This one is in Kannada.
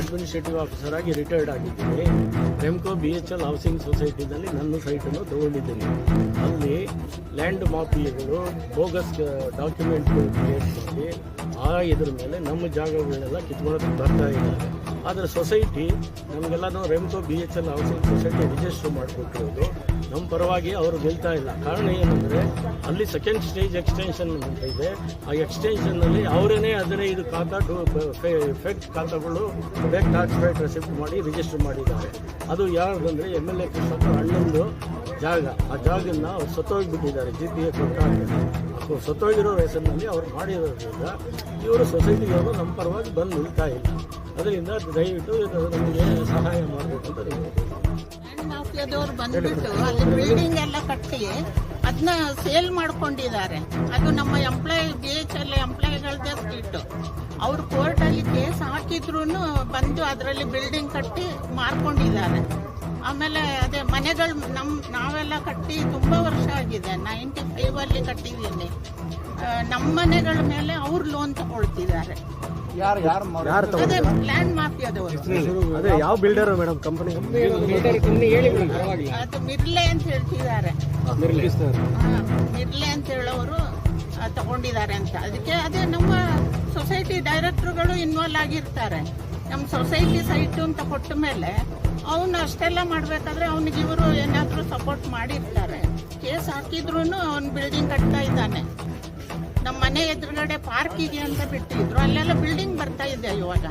ಅಡ್ಮಿನಿಸ್ಟ್ರೇಟಿವ್ ಆಫೀಸರ್ ಆಗಿ ರಿಟೈರ್ಡ್ ಆಗಿದ್ದೀನಿ. Remco B H L housing ಸೊಸೈಟಿನಲ್ಲಿ ನನ್ನ ಸೈಟನ್ನು ತಗೊಂಡಿದ್ದೀನಿ. ಅಲ್ಲಿ ಲ್ಯಾಂಡ್ ಮಾಫಿಯಗಳು ಬೋಗಸ್ ಡಾಕ್ಯುಮೆಂಟ್ ಕ್ರಿಯೇಟ್ ಮಾಡಿ, ಆ ಇದ್ರ ಮೇಲೆ ನಮ್ಮ ಜಾಗಗಳನ್ನೆಲ್ಲ ಕಿತ್ಕೊಳ್ಳೋದಕ್ಕೆ ಬರ್ತಾ ಇದ್ದಾರೆ. ಆದರೆ society ನಮಗೆಲ್ಲನೂ Remco B H L housing society register ಮಾಡಿಕೊಟ್ಟಿರೋದು. ನಮ್ಮ ಪರವಾಗಿ ಅವರು ಗೆಲ್ತಾ ಇಲ್ಲ. ಕಾರಣ ಏನಂದರೆ, ಅಲ್ಲಿ ಸೆಕೆಂಡ್ ಸ್ಟೇಜ್ ಎಕ್ಸ್ಟೆನ್ಷನ್ ಅಂತ ಇದೆ. ಆ ಎಕ್ಸ್ಟೆನ್ಷನ್ನಲ್ಲಿ ಅವರೇನೇ ಇದು ಖಾತಾ ಫೇಕ್ ಖಾತಾಗಳು ಫೆಕ್ಟ್ ಟ್ಯಾಕ್ಸ್ ರೇಟ್ ರೆಸಿಪ್ಟ್ ಮಾಡಿ ರಿಜಿಸ್ಟರ್ ಮಾಡಿದ್ದಾರೆ. ಅದು ಯಾರ್ದಂದರೆ ಎಂ ಎಲ್ ಎ ಕೃಷ್ಣಪ್ಪ ಅಣ್ಣಂದು ಜಾಗ. ಆ ಜಾಗನ್ನ ಅವ್ರು ಸತ್ತೋಗಿಬಿಟ್ಟಿದ್ದಾರೆ ಜಿ ಪಿ ಎ ಕೊಟ್ಟಾಗ ಸತ್ತೋಗಿರೋ ಹೆಸರಿನಲ್ಲಿ ಅವ್ರು ಮಾಡಿರೋದ್ರಿಂದ ಇವರು ಸೊಸೈಟಿಯವರು ನಮ್ಮ ಪರವಾಗಿ ಬಂದು ನಿಲ್ತಾ ಇಲ್ಲ. ಅದರಿಂದ ದಯವಿಟ್ಟು ನಮಗೆ ಸಹಾಯ ಮಾಡಬೇಕು ಬಂದ್ಬಿಟ್ಟು ಅಲ್ಲಿ ಬಿಲ್ಡಿಂಗ್ ಎಲ್ಲ ಕಟ್ಟಿ ಅದನ್ನ ಸೇಲ್ ಮಾಡ್ಕೊಂಡಿದ್ದಾರೆ. ಅದು ನಮ್ಮ ಎಂಪ್ಲಾಯ್ ಬಿ ಎಚ್ ಎಲ್ ಎಂಪ್ಲಾಯ್ಗಳದ್ದೇ ಸ್ಟ್ರೀಟ್ ಅವ್ರು ಕೋರ್ಟಲ್ಲಿ ಕೇಸ್ ಹಾಕಿದ್ರು ಬಂದು ಅದರಲ್ಲಿ ಬಿಲ್ಡಿಂಗ್ ಕಟ್ಟಿ ಮಾರ್ಕೊಂಡಿದ್ದಾರೆ. ಆಮೇಲೆ ಅದೇ ಮನೆಗಳು ನಮ್ ನಾವೆಲ್ಲ ಕಟ್ಟಿ ತುಂಬಾ ವರ್ಷ ಆಗಿದೆ. ನೈಂಟಿ ಫೈವ್ ಅಲ್ಲಿ ಕಟ್ಟಿದ್ದೀನಿ ನಮ್ಮ ಮನೆಗಳ ಮೇಲೆ ಅವ್ರು ಲೋನ್ ತಗೊಳ್ತಿದ್ದಾರೆ. ಅದೇ ಲ್ಯಾಂಡ್ ಮಾಫಿಯಾದವರು. ಅದೇ ಯಾವ ಬಿಲ್ಡರ್ ಮೇಡಮ್ ಕಂಪನಿ ಅದು ಮಿರ್ಲೆ ಅಂತ ಹೇಳ್ತಿದ್ದಾರೆ. ಮಿರ್ಲೆ ಅಂತ ಹೇಳೋರು ತಗೊಂಡಿದ್ದಾರೆ ಅಂತ. ಅದಕ್ಕೆ ಅದೇ ನಮ್ಮ ಸೊಸೈಟಿ ಡೈರೆಕ್ಟರ್ಗಳು ಇನ್ವಾಲ್ವ್ ಆಗಿರ್ತಾರೆ. ನಮ್ಮ ಸೊಸೈಟಿ ಸೈಟು ಅಂತ ಕೊಟ್ಟ ಮೇಲೆ ಅವನು ಅಷ್ಟೆಲ್ಲ ಮಾಡಬೇಕಾದ್ರೆ ಅವನಿಗೆ ಇವರು ಏನಾದರೂ ಸಪೋರ್ಟ್ ಮಾಡಿರ್ತಾರೆ. ಕೇಸ್ ಹಾಕಿದ್ರು ಅವ್ನು ಬಿಲ್ಡಿಂಗ್ ಕಟ್ತಾ ಇದ್ದಾನೆ. ನಮ್ಮ ಮನೆ ಎದುರುಗಡೆ ಪಾರ್ಕಿಗೆ ಅಂತ ಬಿಟ್ಟಿದ್ರು. ಅಲ್ಲೆಲ್ಲ ಬಿಲ್ಡಿಂಗ್ ಬರ್ತಾ ಇದೆ ಇವಾಗ.